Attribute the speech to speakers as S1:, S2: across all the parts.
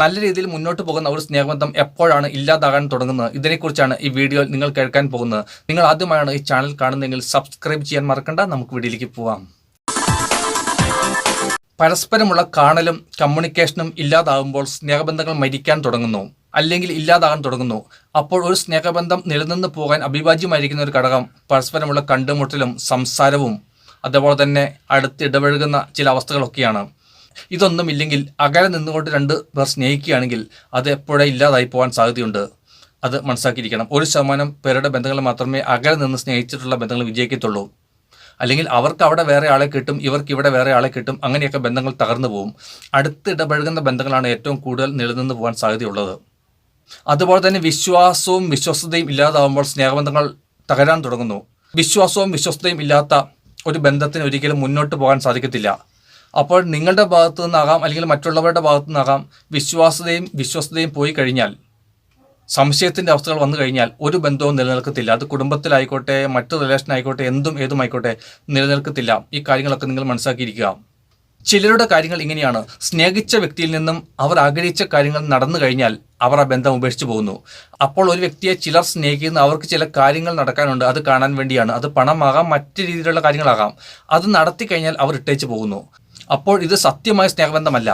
S1: നല്ല രീതിയിൽ മുന്നോട്ട് പോകുന്ന ഒരു സ്നേഹബന്ധം എപ്പോഴാണ് ഇല്ലാതാകാൻ തുടങ്ങുന്നത്? ഇതിനെക്കുറിച്ചാണ് ഈ വീഡിയോ നിങ്ങൾ കേൾക്കാൻ പോകുന്നത്. നിങ്ങൾ ആദ്യമായാണ് ഈ ചാനൽ കാണുന്നതെങ്കിൽ സബ്സ്ക്രൈബ് ചെയ്യാൻ മറക്കണ്ട. നമുക്ക് വീഡിയോയിലേക്ക് പോവാം. പരസ്പരമുള്ള കാണലും കമ്മ്യൂണിക്കേഷനും ഇല്ലാതാകുമ്പോൾ സ്നേഹബന്ധങ്ങൾ മരിക്കാൻ തുടങ്ങുന്നു. അല്ലെങ്കിൽ ഇല്ലാതാകാൻ തുടങ്ങുന്നു. അപ്പോൾ ഒരു സ്നേഹബന്ധം നിലനിന്ന് പോകാൻ അഭിവാജ്യമായിരിക്കുന്ന ഒരു ഘടകം പരസ്പരമുള്ള കണ്ടുമുട്ടലും സംസാരവും അതേപോലെ തന്നെ അടുത്ത് ഇടപഴകുന്ന ചില അവസ്ഥകളൊക്കെയാണ്. ഇതൊന്നും ഇല്ലെങ്കിൽ അകലെ നിന്നുകൊണ്ട് രണ്ട് പേർ സ്നേഹിക്കുകയാണെങ്കിൽ അത് എപ്പോഴേ ഇല്ലാതായി പോകാൻ സാധ്യതയുണ്ട്. അത് മനസ്സിലാക്കിയിരിക്കണം. ഒരു ശതമാനം പേരുടെ ബന്ധങ്ങൾ മാത്രമേ അകലെ നിന്ന് സ്നേഹിച്ചിട്ടുള്ള ബന്ധങ്ങൾ വിജയിക്കത്തുള്ളൂ. അല്ലെങ്കിൽ അവർക്ക് അവിടെ വേറെ ആളെ കിട്ടും ഇവർക്ക് ഇവിടെ വേറെ ആളെ കിട്ടും അങ്ങനെയൊക്കെ ബന്ധങ്ങൾ തകർന്നു പോകും അടുത്ത് ഇടപഴകുന്ന ബന്ധങ്ങളാണ് ഏറ്റവും കൂടുതൽ നിലനിന്ന് പോകാൻ സാധ്യതയുള്ളത്. അതുപോലെ തന്നെ വിശ്വാസവും വിശ്വസ്തയും ഇല്ലാതാവുമ്പോൾ സ്നേഹബന്ധങ്ങൾ തകരാൻ തുടങ്ങുന്നു. വിശ്വാസവും വിശ്വസ്തയും ഇല്ലാത്ത ഒരു ബന്ധത്തിന് ഒരിക്കലും മുന്നോട്ട് പോകാൻ സാധിക്കത്തില്ല. അപ്പോൾ നിങ്ങളുടെ ഭാഗത്തു നിന്നാകാം അല്ലെങ്കിൽ മറ്റുള്ളവരുടെ ഭാഗത്തു നിന്നാകാം വിശ്വാസതയും വിശ്വസ്തയും പോയി കഴിഞ്ഞാൽ സംശയത്തിന്റെ അവസ്ഥകൾ വന്നു കഴിഞ്ഞാൽ ഒരു ബന്ധവും നിലനിൽക്കത്തില്ല. അത് കുടുംബത്തിലായിക്കോട്ടെ മറ്റു റിലേഷൻ ആയിക്കോട്ടെ എന്തും ഏതും ആയിക്കോട്ടെ നിലനിൽക്കത്തില്ല. ഈ കാര്യങ്ങളൊക്കെ നിങ്ങൾ മനസ്സിലാക്കിയിരിക്കുക. ചിലരുടെ കാര്യങ്ങൾ ഇങ്ങനെയാണ്. സ്നേഹിച്ച വ്യക്തിയിൽ നിന്നും അവർ ആഗ്രഹിച്ച കാര്യങ്ങൾ നടന്നു കഴിഞ്ഞാൽ അവർ ആ ബന്ധം ഉപേക്ഷിച്ച് പോകുന്നു. അപ്പോൾ ഒരു വ്യക്തിയെ ചിലർ സ്നേഹിക്കുന്ന അവർക്ക് ചില കാര്യങ്ങൾ നടക്കാനുണ്ട്. അത് കാണാൻ വേണ്ടിയാണ്. അത് പണമാകാം മറ്റു രീതിയിലുള്ള കാര്യങ്ങളാകാം. അത് നടത്തി കഴിഞ്ഞാൽ അവർ ഇട്ടേച്ച് പോകുന്നു. അപ്പോൾ ഇത് സത്യമായ സ്നേഹബന്ധമല്ല.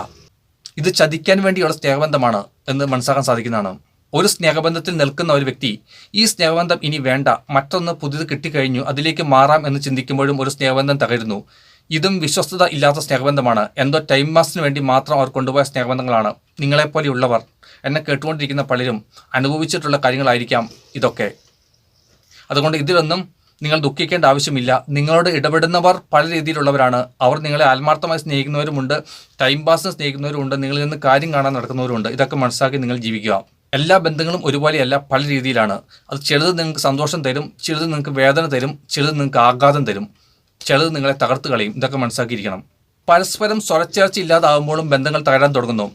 S1: ഇത് ചതിക്കാൻ വേണ്ടിയുള്ള സ്നേഹബന്ധമാണ് എന്ന് മനസ്സിലാക്കാൻ സാധിക്കുന്നതാണ്. ഒരു സ്നേഹബന്ധത്തിൽ നിൽക്കുന്ന ഒരു വ്യക്തി ഈ സ്നേഹബന്ധം ഇനി വേണ്ട മറ്റൊന്ന് പുതിയത് കിട്ടിക്കഴിഞ്ഞു അതിലേക്ക് മാറാം എന്ന് ചിന്തിക്കുമ്പോഴും ഒരു സ്നേഹബന്ധം തകരുന്നു. ഇതും വിശ്വസ്തത ഇല്ലാത്ത സ്നേഹബന്ധമാണ്. എന്തോ ടൈം പാസിന് വേണ്ടി മാത്രം അവർ കൊണ്ടുപോയ സ്നേഹബന്ധങ്ങളാണ്. നിങ്ങളെപ്പോലെയുള്ളവർ എന്നെ കേട്ടുകൊണ്ടിരിക്കുന്ന പലരും അനുഭവിച്ചിട്ടുള്ള കാര്യങ്ങളായിരിക്കാം ഇതൊക്കെ. അതുകൊണ്ട് ഇതിലൊന്നും നിങ്ങൾ ദുഃഖിക്കേണ്ട ആവശ്യമില്ല. നിങ്ങളോട് ഇടപെടുന്നവർ പല രീതിയിലുള്ളവരാണ്. അവർ നിങ്ങളെ ആത്മാർത്ഥമായി സ്നേഹിക്കുന്നവരുമുണ്ട്. ടൈം പാസിന് സ്നേഹിക്കുന്നവരുമുണ്ട്. നിങ്ങളിൽ നിന്ന് കാര്യം കാണാൻ നടക്കുന്നവരുണ്ട് ഇതൊക്കെ മനസ്സിലാക്കി നിങ്ങൾ ജീവിക്കുക. എല്ലാ ബന്ധങ്ങളും ഒരുപോലെയല്ല പല രീതിയിലാണ്. അത് ചിലത് നിങ്ങൾക്ക് സന്തോഷം തരും ചിലത് നിങ്ങൾക്ക് വേദന തരും ചിലത് നിങ്ങൾക്ക് ആഘാതം തരും. ചിലത് നിങ്ങളെ തകർത്ത് കളയും. ഇതൊക്കെ മനസ്സിലാക്കിയിരിക്കണം. പരസ്പരം സ്വരച്ചേർച്ച ഇല്ലാതാകുമ്പോഴും ബന്ധങ്ങൾ തകരാൻ തുടങ്ങുന്നു.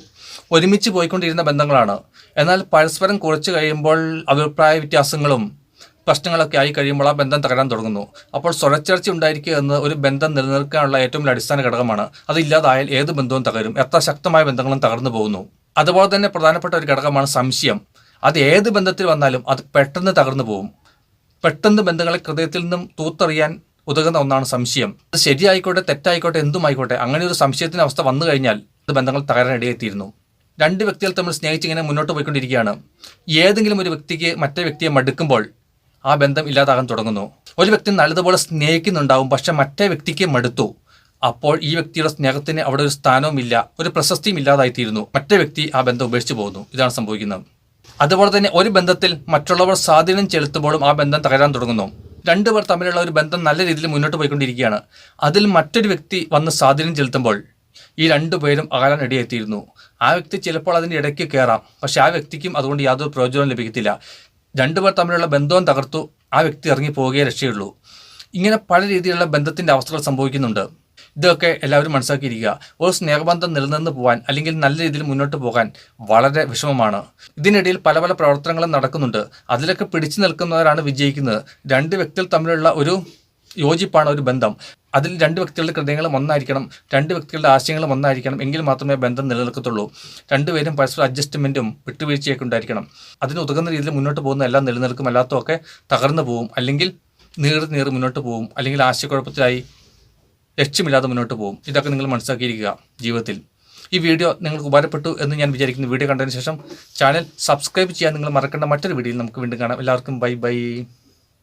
S1: ഒരുമിച്ച് പോയിക്കൊണ്ടിരുന്ന ബന്ധങ്ങളാണ്. എന്നാൽ പരസ്പരം കുറച്ച് കഴിയുമ്പോൾ അഭിപ്രായ വ്യത്യാസങ്ങളും പ്രശ്നങ്ങളൊക്കെ ആയി കഴിയുമ്പോൾ ആ ബന്ധം തകരാൻ തുടങ്ങുന്നു. അപ്പോൾ സ്വരച്ചേർച്ച ഉണ്ടായിരിക്കുക എന്ന് ഒരു ബന്ധം നിലനിൽക്കാനുള്ള ഏറ്റവും വലിയ അടിസ്ഥാന ഘടകമാണ്. അതില്ലാതായാൽ ഏത് ബന്ധവും തകരും. എത്ര ശക്തമായ ബന്ധങ്ങളും തകർന്നു പോകുന്നു. അതുപോലെ തന്നെ പ്രധാനപ്പെട്ട ഒരു ഘടകമാണ് സംശയം. അത് ഏത് ബന്ധത്തിൽ വന്നാലും അത് പെട്ടെന്ന് തകർന്നു പോകും. പെട്ടെന്ന് ബന്ധങ്ങളെ ഹൃദയത്തിൽ നിന്നും തൂത്തറിയാൻ ഉതകുന്ന ഒന്നാണ് സംശയം. അത് ശരിയായിക്കോട്ടെ തെറ്റായിക്കോട്ടെ എന്തുമായിക്കോട്ടെ അങ്ങനെ ഒരു സംശയത്തിന്റെ അവസ്ഥ വന്നു കഴിഞ്ഞാൽ അത് ബന്ധങ്ങൾ തകരാൻ ഇടയെത്തിയിരുന്നു രണ്ട് വ്യക്തികൾ തമ്മിൽ സ്നേഹിച്ചിങ്ങനെ മുന്നോട്ട് പോയിക്കൊണ്ടിരിക്കുകയാണ്. ഏതെങ്കിലും ഒരു വ്യക്തിക്ക് മറ്റേ വ്യക്തിയെ മടുക്കുമ്പോൾ ആ ബന്ധം ഇല്ലാതാകാൻ തുടങ്ങുന്നു. ഒരു വ്യക്തി നല്ലതുപോലെ സ്നേഹിക്കുന്നുണ്ടാവും പക്ഷെ മറ്റേ വ്യക്തിക്ക് മടുത്തു. അപ്പോൾ ഈ വ്യക്തിയുടെ സ്നേഹത്തിന് അവിടെ ഒരു സ്ഥാനവും ഇല്ല ഒരു പ്രശസ്തിയും ഇല്ലാതായിത്തീരുന്നു. മറ്റേ വ്യക്തി ആ ബന്ധം ഉപേക്ഷിച്ചു പോകുന്നു. ഇതാണ് സംഭവിക്കുന്നത്. അതുപോലെ തന്നെ ഒരു ബന്ധത്തിൽ മറ്റുള്ളവർ സ്വാധീനം ചെലുത്തുമ്പോഴും ആ ബന്ധം തകരാൻ തുടങ്ങുന്നു. രണ്ടുപേർ തമ്മിലുള്ള ഒരു ബന്ധം നല്ല രീതിയിൽ മുന്നോട്ട് പോയിക്കൊണ്ടിരിക്കുകയാണ്. അതിൽ മറ്റൊരു വ്യക്തി വന്ന് സ്വാധീനം ചെലുത്തുമ്പോൾ ഈ രണ്ടു പേരും അകലാൻ ഇടയെത്തിയിരുന്നു ആ വ്യക്തി ചിലപ്പോൾ അതിന്റെ ഇടയ്ക്ക് കയറാം പക്ഷെ ആ വ്യക്തിക്കും അതുകൊണ്ട് യാതൊരു പ്രയോജനവും ലഭിക്കത്തില്ല. രണ്ടുപേർ തമ്മിലുള്ള ബന്ധവും തകർത്തു ആ വ്യക്തി ഇറങ്ങി പോവുകയേ രക്ഷയുള്ളൂ. ഇങ്ങനെ പല രീതിയിലുള്ള ബന്ധത്തിന്റെ അവസ്ഥകൾ സംഭവിക്കുന്നുണ്ട്. ഇതൊക്കെ എല്ലാവരും മനസ്സിലാക്കിയിരിക്കുക. ഒരു സ്നേഹബന്ധം നിലനിന്ന് പോകാൻ അല്ലെങ്കിൽ നല്ല രീതിയിൽ മുന്നോട്ട് പോകാൻ വളരെ വിഷമമാണ്. ഇതിനിടയിൽ പല പല പ്രവർത്തനങ്ങളും നടക്കുന്നുണ്ട്. അതിലൊക്കെ പിടിച്ചു നിൽക്കുന്നവരാണ് വിജയിക്കുന്നത്. രണ്ട് വ്യക്തികൾ തമ്മിലുള്ള ഒരു യോജിപ്പാണ് ഒരു ബന്ധം. അതിൽ രണ്ട് വ്യക്തികളുടെ ഹൃദയങ്ങളും ഒന്നായിരിക്കണം. രണ്ട് വ്യക്തികളുടെ ആശയങ്ങളും ഒന്നായിരിക്കണം. എങ്കിൽ മാത്രമേ ബന്ധം നിലനിൽക്കത്തുള്ളൂ. രണ്ടുപേരും പരസ്പരം അഡ്ജസ്റ്റ്മെന്റും വിട്ടുവീഴ്ചയൊക്കെ ഉണ്ടായിരിക്കണം. അതിന് ഉതകുന്ന രീതിയിൽ മുന്നോട്ട് പോകുന്ന എല്ലാം നിലനിൽക്കും അല്ലാത്തതൊക്കെ തകർന്നു പോകും അല്ലെങ്കിൽ നീറി നീറി മുന്നോട്ട് പോകും അല്ലെങ്കിൽ ആശയക്കുഴപ്പത്തിലായി ലക്ഷ്യമില്ലാതെ മുന്നോട്ട് പോകും ഇതൊക്കെ നിങ്ങൾ മനസ്സിലാക്കിയിരിക്കുക ജീവിതത്തിൽ. ഈ വീഡിയോ നിങ്ങൾക്ക് ഉപകാരപ്പെട്ടു എന്ന് ഞാൻ വിചാരിക്കുന്നു. വീഡിയോ കണ്ടതിന് ശേഷം ചാനൽ സബ്സ്ക്രൈബ് ചെയ്യാൻ നിങ്ങൾ മറക്കേണ്ട മറ്റൊരു വീഡിയോയിൽ നമുക്ക് വീണ്ടും കാണാം. എല്ലാവർക്കും ബൈ ബൈ.